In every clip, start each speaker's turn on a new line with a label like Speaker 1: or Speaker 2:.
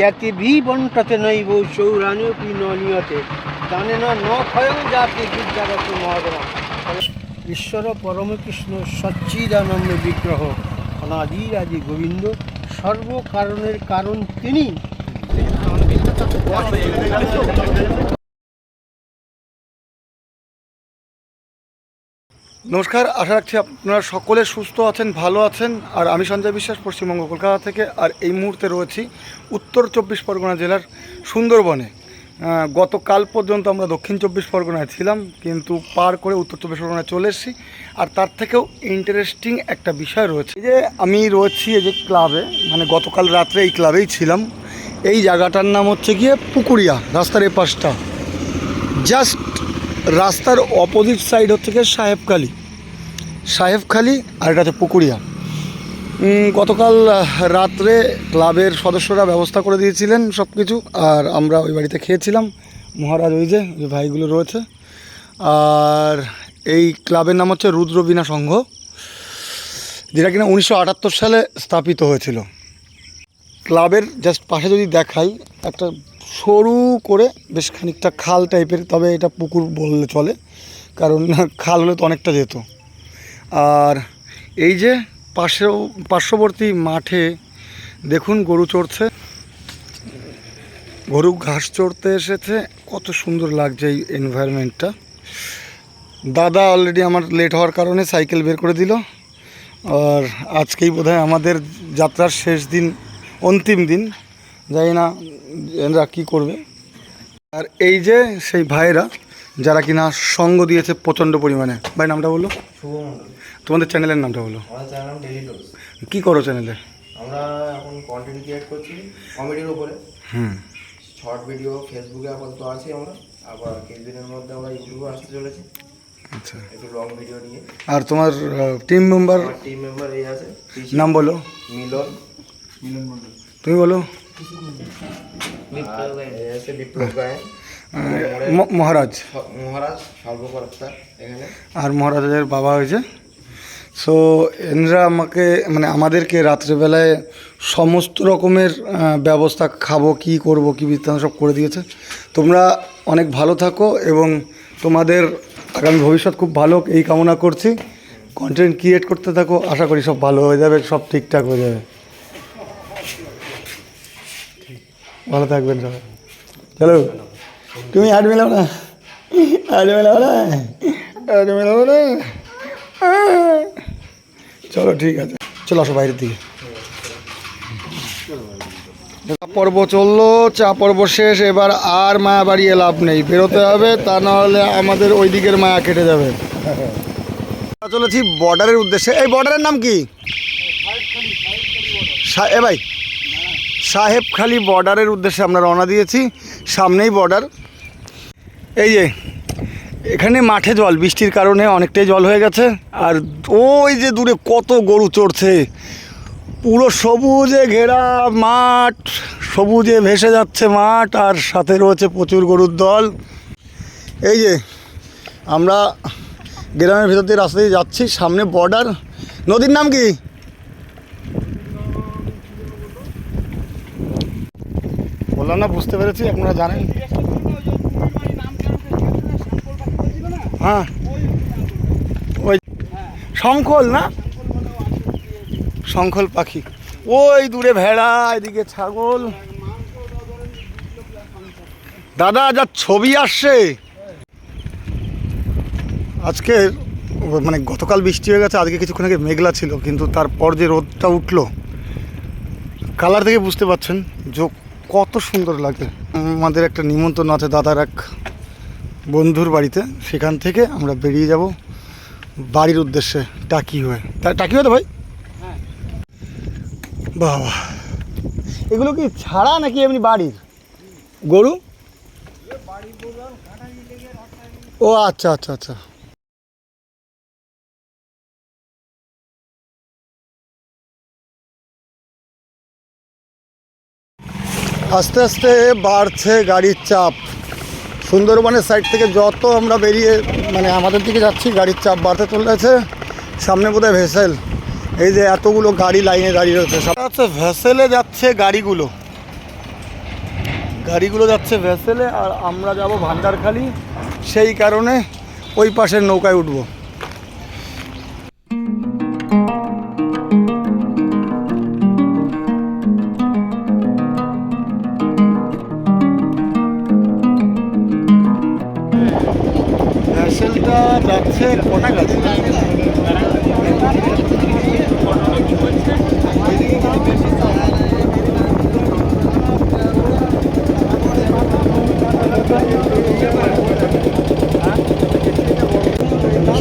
Speaker 1: জ্ঞাতি ভি বন্টতে নৈব সৌরাণীয়পি ন নিয়তে। জানে না ন ক্ষয়ং জাতি বিদ্যাগত মহাদরা ঈশ্বর পরমকৃষ্ণ সচ্চিদানন্দ বিগ্রহ। অনাদি আদি গোবিন্দ, সর্বকারণের কারণ তিনি।
Speaker 2: নমস্কার, আশা রাখছি আপনারা সকলে সুস্থ আছেন, ভালো আছেন। আর আমি সঞ্জয় বিশ্বাস, পশ্চিমবঙ্গ কলকাতা থেকে। আর এই মুহূর্তে রয়েছি উত্তর চব্বিশ পরগনা জেলার সুন্দরবনে। গতকাল পর্যন্ত আমরা দক্ষিণ চব্বিশ পরগনায় ছিলাম, কিন্তু পার করে উত্তর চব্বিশ পরগনায় চলে এসেছি। আর তার থেকেও ইন্টারেস্টিং একটা বিষয় রয়েছে। যে আমি রয়েছি এই যে ক্লাবে মানে গতকাল রাত্রে এই ক্লাবেই ছিলাম। এই জায়গাটার নাম হচ্ছে গিয়ে পুকুরিয়া, রাস্তার এ পাশটা জাস্ট রাস্তার অপোজিট সাইড হচ্ছে গিয়ে সাহেবখালি। সাহেবখালি আর এটা হচ্ছে পুকুরিয়া। গতকাল রাত্রে ক্লাবের সদস্যরা ব্যবস্থা করে দিয়েছিলেন সব কিছু আর আমরা ওই বাড়িতে খেয়েছিলাম। মহারাজ ওই যে, ওই ভাইগুলো রয়েছে। আর এই ক্লাবের নাম হচ্ছে রুদ্রবীণা সংঘ, যেটা কিনা উনিশশো আটাত্তর সালে স্থাপিত হয়েছিল। ক্লাবের জাস্ট পাশে যদি দেখাই, একটা সরু করে বেশ খানিকটা খাল টাইপের তবে এটা পুকুর বললে চলে, কারণ খাল হলে তো অনেকটা যেত। আর এই যে পাশেও পার্শ্ববর্তী মাঠে দেখুন গরু চড়ছে। গরু ঘাস চড়তে এসেছে। কত সুন্দর লাগছে এই এনভায়রনমেন্টটা দাদা অলরেডি আমার লেট হওয়ার কারণে সাইকেল বের করে দিল। আর আজকেই বোধহয় আমাদের যাত্রার শেষ দিন, অন্তিম দিন। জানি না এরা কী করবে। আর এই যে সেই ভাইয়েরা যারা কিনা সঙ্গ দিয়েছে প্রচণ্ড পরিমাণে। ভাই নামটা বলো।
Speaker 3: শুভ
Speaker 2: তোমাদের চ্যানেলের নামটা বলো। কী করো চ্যানেলে
Speaker 3: আমরা এখন কন্টেন্ট ক্রিয়েট করছি কমেডির উপরে।
Speaker 2: হুম।
Speaker 3: শর্ট ভিডিও ফেসবুকে আপাতত আছি আমরা। আবার কিছুদিনের মধ্যে আমরা ইউটিউবে আসতে চলেছি।
Speaker 2: আচ্ছা।
Speaker 3: একটু লং ভিডিও নিয়ে।
Speaker 2: আর তোমার টিম মেম্বার
Speaker 3: টিম মেম্বার এই আছে।
Speaker 2: নাম বলো।
Speaker 3: মিলন। মিলন মণ্ডল।
Speaker 2: তুমি বলো।
Speaker 3: বিপ্লব গায়েন।
Speaker 2: মহারাজ।
Speaker 3: মহারাজ। সর্বকর্তা এখানে।
Speaker 2: আর মহারাজের বাবা হয়েছে। সো এনরা আমাকে মানে আমাদেরকে রাত্রেবেলায় সমস্ত রকমের ব্যবস্থা খাব কি করব কি বৃত্তান্ত সব করে দিয়েছে। তোমরা অনেক ভালো থাকো এবং তোমাদের আগামী ভবিষ্যৎ খুব ভালো এই কামনা করছি। কন্টেন্ট ক্রিয়েট করতে থাকো আশা করি সব ভালো হয়ে যাবে সব ঠিকঠাক হয়ে যাবে। ভালো থাকবেন সবাই। চলো তুমি হাট মেলাও না। হাট মেলাও না। হাট মেলাও না। চলো, ঠিক আছে। চলো আসো বাইরের দিকে। চা পর্ব চলল, চা পর্ব শেষ, এবার আর মায়া বাড়িয়ে লাভ নেই। বেরোতে হবে, তা নাহলে আমাদের ওই দিকের মায়া কেটে যাবে। চলেছি বর্ডারের উদ্দেশ্যে। এই বর্ডারের নাম কি? এ ভাই, সাহেবখালি বর্ডারের উদ্দেশ্যে আমরা রওনা দিয়েছি। সামনেই বর্ডার। এই যে, এখানে মাঠে জল, বৃষ্টির কারণে অনেকটাই জল হয়ে গেছে। আর ওই যে দূরে কত গরু চড়ছে, পুরো সবুজে ঘেরা মাঠ, সবুজে ভেসে যাচ্ছে মাঠ, আর সাথে রয়েছে প্রচুর গরুর দল। এই যে, আমরা গ্রামের ভেতর দিয়ে রাস্তা দিয়ে যাচ্ছি, সামনে বর্ডার নদীর নাম কি? বললাম না, বুঝতে পেরেছি, আপনারা জানেন। হ্যাঁ। ওই শঙ্খল না? শঙ্খল পাখি। ওই দূরে ভেড়া, এদিকে ছাগল। দাদা, যা ছবি আসছে। আজকে মানে গতকাল বৃষ্টি হয়ে গেছে, আজকে কিছুক্ষণ আগে মেঘলা ছিল, কিন্তু তারপর যে রোদটা উঠল, কালার থেকে বুঝতে পারছেন যে কত সুন্দর লাগে আমাদের একটা নিমন্ত্রণ আছে দাদার এক বন্ধুর বাড়িতে, সেখান থেকে আমরা বেরিয়ে যাব বাড়ির উদ্দেশ্যে, টাকি হয়ে। টাকি হয়ে তো ভাই? বাবা। এগুলো কি ছাড়া নাকি এমনি বাড়ির? গরু? ও আচ্ছা আচ্ছা আচ্ছা। আস্তে আস্তে বাড়ছে গাড়ির চাপ। সুন্দরবনের সাইড থেকে যত আমরা বেরিয়ে মানে আমাদের দিকে যাচ্ছি, গাড়ির চাপ বাড়তে চলেছে। সামনে বোধহয় ভেসেল এই যে এতগুলো গাড়ি লাইনে দাঁড়িয়ে রয়েছে। সব হচ্ছে ভেসেলে যাচ্ছে গাড়িগুলো। গাড়িগুলো যাচ্ছে ভেসেলে আর আমরা যাব ভান্ডারখালি। সেই কারণে ওই পাশের নৌকায় উঠবো।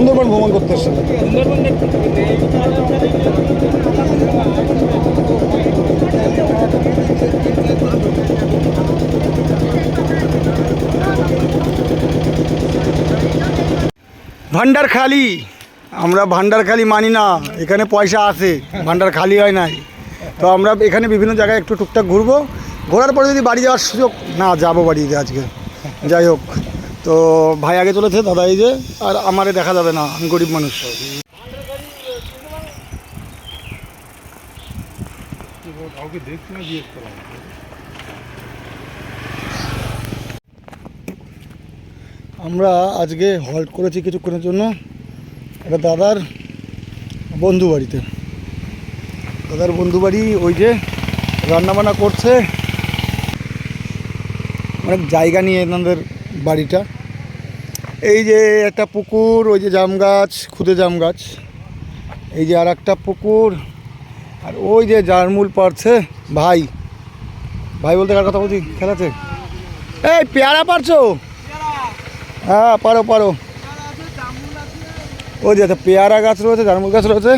Speaker 2: সুন্দরবন ভ্রমণ করতে এসছে ভান্ডার খালি আমরা ভান্ডার খালি মানি না, এখানে পয়সা আছে ভান্ডার খালি হয় নাই। তো আমরা এখানে বিভিন্ন জায়গায় একটু টুকটাক ঘুরবো, ঘোরার পরে যদি বাড়ি যাওয়ার সুযোগ, না, যাব বাড়িতে আজকে। যাই হোক। তো ভাই আগে চলেছে, দাদা এই যে, আর আমারে দেখা যাবে না আমি গরিব মানুষ। আমরা আজকে হল্ট করেছি কিছুক্ষণের জন্য, একটা দাদার বন্ধু বাড়িতে। দাদার বন্ধু বাড়ি ওই যে রান্নাবান্না করছে। অনেক জায়গা নিয়ে এনাদের বাড়িটা। এই যে একটা পুকুর, ওই যে জাম গাছ, খুদে জাম গাছ। এই যে আর একটা পুকুর, আর ওই যে জারমুল পারছে ভাই। ভাই বলতে কার কথা বলছি? খেলাতে। এই পেয়ারা পারছ? হ্যাঁ পারো পারো। ওই যে পেয়ারা গাছ রয়েছে, জারমুল গাছ রয়েছে।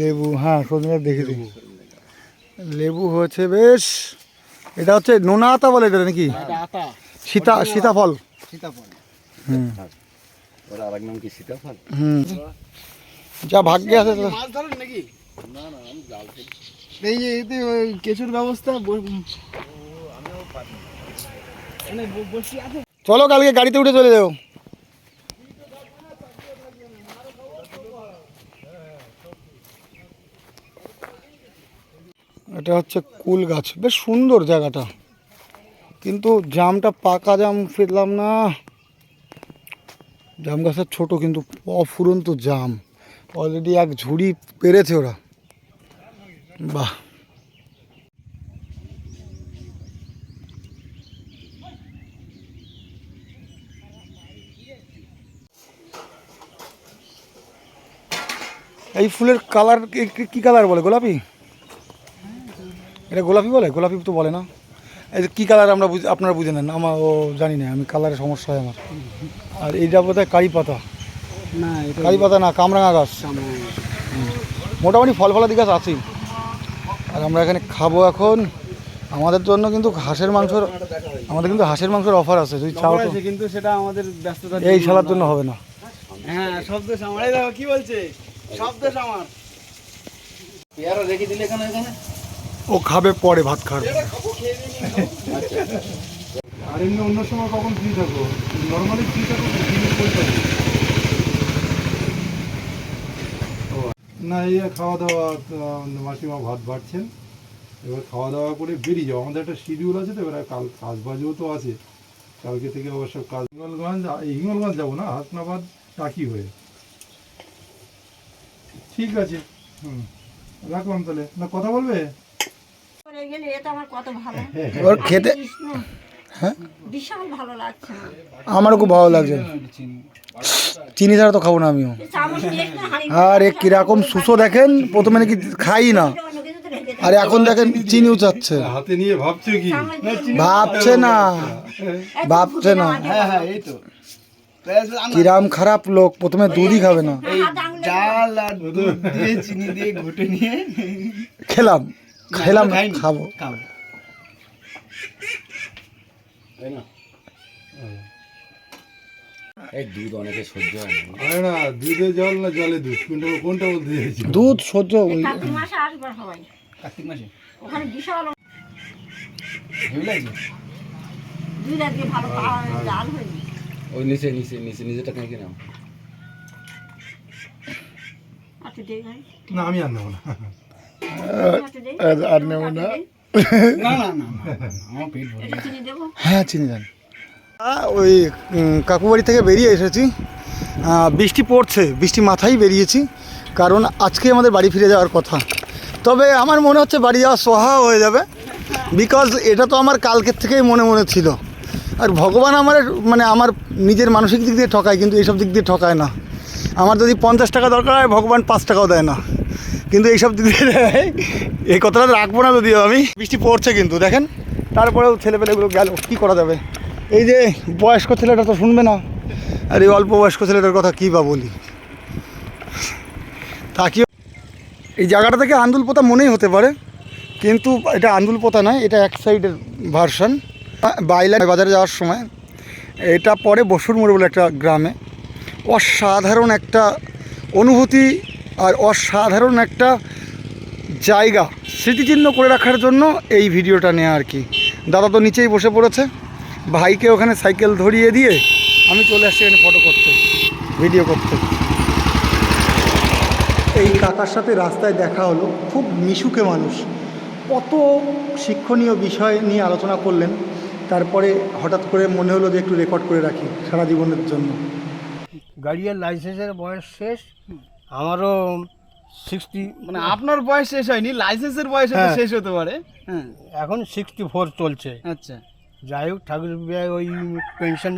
Speaker 2: লেবু হ্যাঁ সজনে দেখে দেখেছি লেবু হয়েছে বেশ এটা হচ্ছে নোনা আতা বলে এটা নাকি? সীতা সীতাফল। হুম। যা ভাগ্যে আছে
Speaker 1: এই যে এতে কেঁচুর ব্যবস্থা
Speaker 2: চলো কালকে গাড়িতে উঠে চলে যাও। এটা হচ্ছে কুল গাছ। বেশ সুন্দর জায়গাটা। কিন্তু জামটা পাকা জাম পেলাম না। জাম গাছের ছোট কিন্তু অফুরন্ত জাম। অলরেডি এক ঝুড়ি পেরেছে ওরা। বাহ। এই ফুলের কালার কি কালার বলে গোলাপি? এটা গোলাপি বলে? গোলাপি তো বলে না। এই যে কী কালার আমরা বুঝ আপনারা বুঝে নেন। আমার ও জানি না আমি কালারের সমস্যা হয় আমার। আর এইটা বোধ হয় কারি পাতা।
Speaker 1: না
Speaker 2: কারি পাতা না কামরাঙা গাছ। মোটামুটি ফল ফলাদি গাছ আছেই। আর আমরা এখানে খাব এখন। আমাদের জন্য কিন্তু হাঁসের মাংসর আমাদের কিন্তু হাঁসের মাংসের অফার আছে। যদি চাও
Speaker 1: কিন্তু সেটা আমাদের ব্যস্ততা
Speaker 2: এই শালার জন্য হবে না।
Speaker 1: হ্যাঁ সব দোষ আমার। এই দেখো কি বলছে? সব দোষ আমার।
Speaker 4: পেয়ারা রেখে দিলে এখানে এখানে?
Speaker 2: ও খাবে পরে ভাত খাবে।
Speaker 5: আর এমনি অন্য সময় কখন ফ্রি থাকো? নর্মালি ফ্রি থাকো দিনের পয়সা নেই। ও, না এই খাওয়া দাওয়া মাসিমা ভাত বাড়ছেন। এবার খাওয়া দাওয়া করে বেরিয়ে যাও। আমাদের একটা শিডিউল আছে তো এবার কাল কাজ তো আছে। কালকে থেকে অবশ্য কাজ হিঙ্গলগঞ্জ হিঙ্গলগঞ্জ যাব না হাসনাবাদ টাকি হয়ে। ঠিক আছে। হুম রাখলাম তাহলে। না কথা বলবে?
Speaker 6: গেলে এটা আমার কত ভালো
Speaker 2: ওর খেতে হ্যাঁ?
Speaker 6: বিশাল ভালো লাগছে
Speaker 2: আমারও খুব ভালো লাগছে। চিনি ছাড়া তো খাব না আমিও। আর এ কীরকম সুসো দেখেন প্রথমে নাকি খাই না। আর এখন দেখেন চিনিও চাচ্ছে।
Speaker 5: হাতে নিয়ে ভাবছ কি?
Speaker 2: ভাবছে না। ভাবছে না।
Speaker 1: হ্যাঁ হ্যাঁ এই তো।
Speaker 2: কিরাম খারাপ লোক প্রথমে দুধই খাবে না।
Speaker 6: এই হাত আঙুলে
Speaker 1: ডাল আর দুধ দিয়ে চিনি দিয়ে ঘুটে নিয়ে
Speaker 2: খেলাম। খেলাম খাব।
Speaker 1: খাব
Speaker 4: তাই না। এই দুধ অনেকে সহ্য হয় না।
Speaker 5: দুধে জল না জলে দুধ? কোনটা কোনটা বলতে চাইছি
Speaker 2: দুধ সহ্য
Speaker 6: এই কার্তিক মাসে আসবে সবাই
Speaker 1: কার্তিক মাসে?
Speaker 6: ওখানে বিশাল
Speaker 1: হেভি লাগছে
Speaker 6: দুই রাত ভালো পাওয়া হয়নি।
Speaker 4: ওই নিচে নিচে নিচে কাঁকি নাও।
Speaker 6: ভাই
Speaker 5: না আমি আর নেব না।
Speaker 2: আর- নেব না। হ্যাঁ চিনি জানি ওই উম, কাকু বাড়ি থেকে বেরিয়ে এসেছি। বৃষ্টি পড়ছে বৃষ্টি মাথায় বেরিয়েছি কারণ আজকে আমাদের বাড়ি ফিরে যাওয়ার কথা। তবে আমার মনে হচ্ছে বাড়ি যাওয়া সোহা হয়ে যাবে বিকজ এটা তো আমার কালকের থেকেই মনে মনে ছিল। আর ভগবান আমার মানে আমার নিজের মানসিক দিক দিয়ে ঠকায় কিন্তু এইসব দিক দিয়ে ঠকায় না। আমার যদি পঞ্চাশ টাকা দরকার হয় ভগবান পাঁচ টাকাও দেয় না। কিন্তু এইসব এই কথাটা রাখব না যদিও আমি। বৃষ্টি পড়ছে কিন্তু, দেখেন। তারপরেও ছেলেপেলেগুলো গেল, কী করা যাবে? এই যে বয়স্ক ছেলেটা তো শুনবে না। আর, এই অল্প বয়স্ক ছেলেটার কথা কী বা বলি? তাকিও এই জায়গাটা থেকে আন্দুল পোতা মনেই হতে পারে, কিন্তু এটা আন্দুল পোতা নয়, এটা এক সাইডের ভার্সন। বাইলা বাজারে যাওয়ার সময়, এটা পরে বসুর মোড় বলে একটা গ্রামে। অসাধারণ একটা অনুভূতি আর অসাধারণ একটা জায়গা স্মৃতিচিহ্ন করে রাখার জন্য এই ভিডিওটা নেওয়া আর কি। দাদা তো নিচেই বসে পড়েছে। ভাইকে ওখানে সাইকেল ধরিয়ে দিয়ে আমি চলে আসছি এখানে ফটো করতে ভিডিও করতে। এই কাকার সাথে রাস্তায় দেখা হলো খুব মিশুকে মানুষ। কত শিক্ষণীয় বিষয় নিয়ে আলোচনা করলেন। তারপরে হঠাৎ করে মনে হলো যে একটু রেকর্ড করে রাখি সারা জীবনের জন্য।
Speaker 1: গাড়ির লাইসেন্সের বয়স শেষ। আমারও সিক্সটি
Speaker 7: মানে আপনার বয়স শেষ হয়নি লাইসেন্সের বয়স হয়তো
Speaker 1: হ্যাঁ।
Speaker 7: শেষ হতে পারে। হ্যাঁ।
Speaker 1: এখন সিক্সটি ফোর চলছে।
Speaker 7: আচ্ছা।
Speaker 1: যাই হোক ঠাকুর ওই পেনশন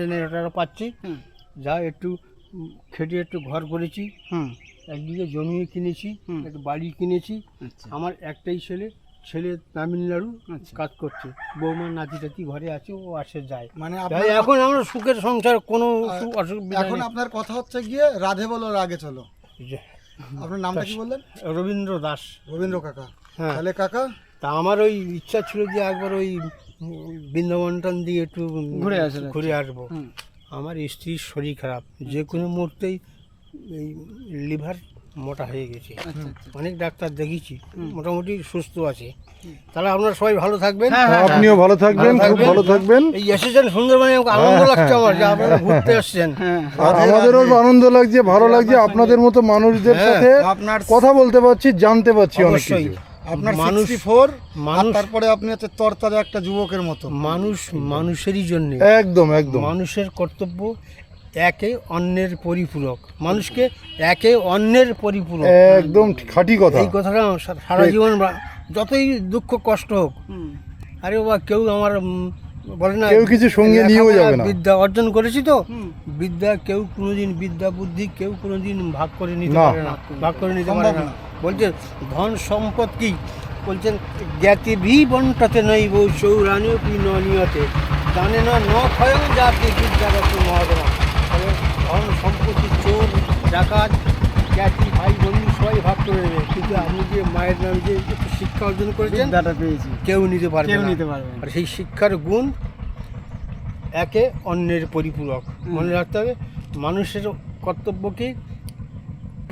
Speaker 1: পাচ্ছি। যা একটু খেটে একটু ঘর করেছি।
Speaker 7: হুম।
Speaker 1: একদিকে জমি কিনেছি
Speaker 7: হুম।
Speaker 1: একটু বাড়ি কিনেছি।
Speaker 7: আচ্ছা।
Speaker 1: আমার একটাই ছেলে ছেলে তামিলনাড়ু
Speaker 7: আচ্ছা।
Speaker 1: কাজ করছে। বৌমা নাতি টাতি ঘরে আছে ও আসে যায়।
Speaker 2: মানে
Speaker 1: এখন আমরা সুখের সংসার কোনো
Speaker 2: এখন আপনার কথা হচ্ছে গিয়ে রাধে বলো রাগে চলো। আপনার নামটা কি বললেন?
Speaker 1: রবীন্দ্র দাস।
Speaker 2: রবীন্দ্র কাকা।
Speaker 1: হ্যাঁ।
Speaker 2: তাহলে কাকা?
Speaker 1: তা আমার ওই ইচ্ছা ছিল যে একবার ওই বৃন্দাবনটান দিয়ে একটু
Speaker 7: ঘুরে আসব
Speaker 1: ঘুরে আসব। আমার স্ত্রীর শরীর খারাপ। যে কোনো মুহূর্তেই এই লিভার মোটা হয়ে গেছে।
Speaker 7: আচ্ছা
Speaker 1: অনেক ডাক্তার দেখিয়েছি মোটামুটি সুস্থ আছে। তাহলে আপনারা সবাই ভালো থাকবেন।
Speaker 5: আপনিও ভালো থাকবেন খুব ভালো থাকবেন।
Speaker 1: এই এসেছেন সুন্দরবনে আনন্দ লাগছে আমার যে আপনারা ঘুরতে এসছেন।
Speaker 7: হ্যাঁ
Speaker 5: আর আমাদেরও আনন্দ লাগছে ভালো লাগছে আপনাদের মতো মানুষদের
Speaker 1: হ্যাঁ,
Speaker 5: সাথে
Speaker 2: আপনার
Speaker 5: কথা বলতে পারছি জানতে পারছি অনেক
Speaker 1: অবশ্যই।
Speaker 5: কিছু
Speaker 2: আপনার
Speaker 1: মানুষ
Speaker 2: ফোর
Speaker 1: মানুষ
Speaker 2: তারপরে আপনি হচ্ছে তরতাজা একটা যুবকের মতো।
Speaker 1: মানুষ মানুষেরই জন্য।
Speaker 5: একদম একদম।
Speaker 1: মানুষের কর্তব্য একে অন্যের পরিপূরক। মানুষকে একে অন্যের পরিপূরক।
Speaker 5: একদম খাঁটি কথা।
Speaker 1: এই কথাটা সারা জীবন যতই দুঃখ কষ্ট হোক। আরে বাবা কেউ আমার বলে না
Speaker 5: কেউ কিছু সঙ্গে নিয়েও যাবে না।
Speaker 1: বিদ্যা অর্জন করেছি তো। বিদ্যা কেউ কোনোদিন বিদ্যা বুদ্ধি কেউ কোনোদিন ভাগ করে নিতে পারে না। ভাগ করে নিতে পারে না। বলছে ধন সম্পদ কি? বলছেন জ্ঞাতি ভি বন্টতে নইব সৌরানীয় কি ননিয়তে। জানে না ন ক্ষয়ং জাতি বিদ্যারত মহাদনা তবে ধন সম্পত্তি চোর ডাকাত জ্ঞাতি ভাই বন্ধু সবাই ভাগ করে নেবে। কিন্তু আপনি যে মায়ের নামে যে শিক্ষা অর্জন করেছেন
Speaker 7: বিদ্যাটা পেয়েছি।
Speaker 1: কেউ নিতে পারবে
Speaker 7: কেউ নিতে পারবে
Speaker 1: আর সেই শিক্ষার গুণ একে অন্যের পরিপূরক। মনে রাখতে হবে মানুষের কর্তব্য কি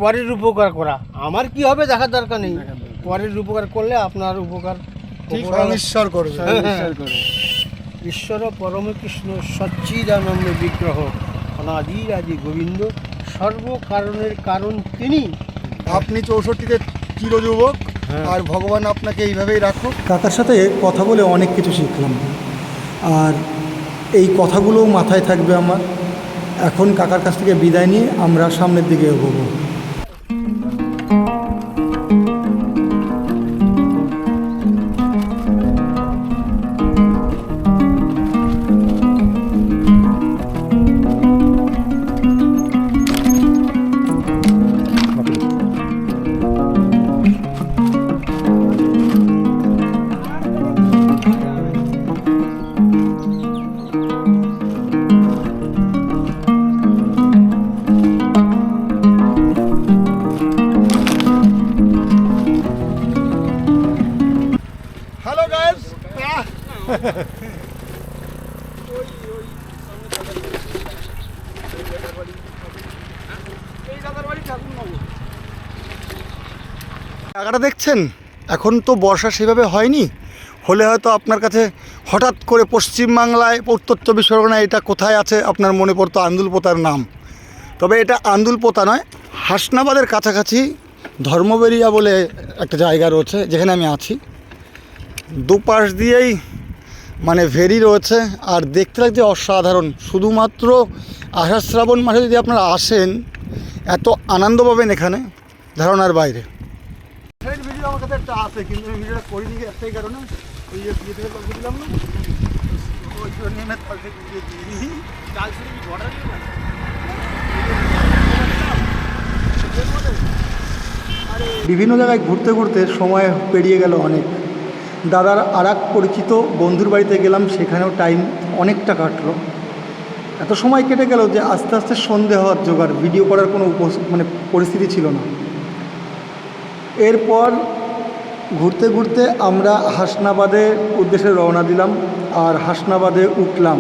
Speaker 1: পরের উপকার করা। আমার কি হবে দেখার দরকার নেই। পরের উপকার করলে আপনার উপকার
Speaker 2: ঈশ্বর করবে।
Speaker 1: হ্যাঁ, হ্যাঁ।
Speaker 7: ঈশ্বর করে
Speaker 1: ঈশ্বর পরমকৃষ্ণ সচ্চিদানন্দ বিগ্রহ। অনাদির আদি গোবিন্দ সর্বকারণের কারণ তিনি।
Speaker 2: আপনি চৌষট্টিতে চিরযুবক
Speaker 1: হ্যাঁ।
Speaker 2: আর ভগবান আপনাকে এইভাবেই রাখুক। কাকার সাথে কথা বলে অনেক কিছু শিখলাম। আর এই কথাগুলোও মাথায় থাকবে আমার। এখন কাকার কাছ থেকে বিদায় নিয়ে আমরা সামনের দিকে এগোবো। জায়গাটা দেখছেন? এখন তো বর্ষা সেভাবে হয়নি। হলে হয়তো আপনার কাছে হঠাৎ করে পশ্চিমবাংলায় উত্তর চব্বিশ পরগনায় এটা কোথায় আছে? আপনার মনে পড়তো আন্দুলপোতার নাম। তবে এটা আন্দুলপোতা নয়, হাসনাবাদের কাছাকাছি ধর্মবেরিয়া বলে একটা জায়গা রয়েছে, যেখানে আমি আছি। দুপাশ দিয়েই মানে ভেরি রয়েছে, আর দেখতে লাগছে অসাধারণ। শুধুমাত্র আষাঢ় শ্রাবণ মাসে যদি আপনারা আসেন, এত আনন্দ পাবেন এখানে ধারণার বাইরে। একটা আছে কিন্তু আমি ভিডিওটা করিনি একটাই কারণে? ওই যে বিয়ে থেকে গল্প দিলাম না। ওই জন্য আমি থেকে ভিডিও দিইনি। বিভিন্ন জায়গায় ঘুরতে ঘুরতে সময় পেরিয়ে গেল অনেক। দাদার আর পরিচিত বন্ধুর বাড়িতে গেলাম সেখানেও টাইম অনেকটা কাটলো। এত সময় কেটে গেল যে আস্তে আস্তে সন্ধে হওয়ার জোগাড় ভিডিও করার কোনো মানে পরিস্থিতি ছিল না। এরপর ঘুরতে ঘুরতে আমরা হাসনাবাদে উদ্দেশ্যে রওনা দিলাম আর হাসনাবাদে উঠলাম।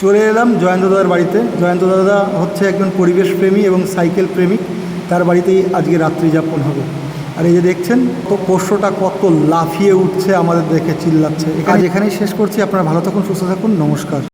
Speaker 2: চলে এলাম জয়ন্ত দাদার বাড়িতে। জয়ন্ত দাদা হচ্ছে একজন পরিবেশ প্রেমী এবং সাইকেল প্রেমিক তার বাড়িতেই আজকে রাত্রি যাপন হবে। আর এই যে দেখছেন, তো পোষ্যটা কত লাফিয়ে উঠছে আমাদের দেখে, চিল্লাচ্ছে। আজ এখানেই শেষ করছি। আপনারা ভালো থাকুন, সুস্থ থাকুন। নমস্কার।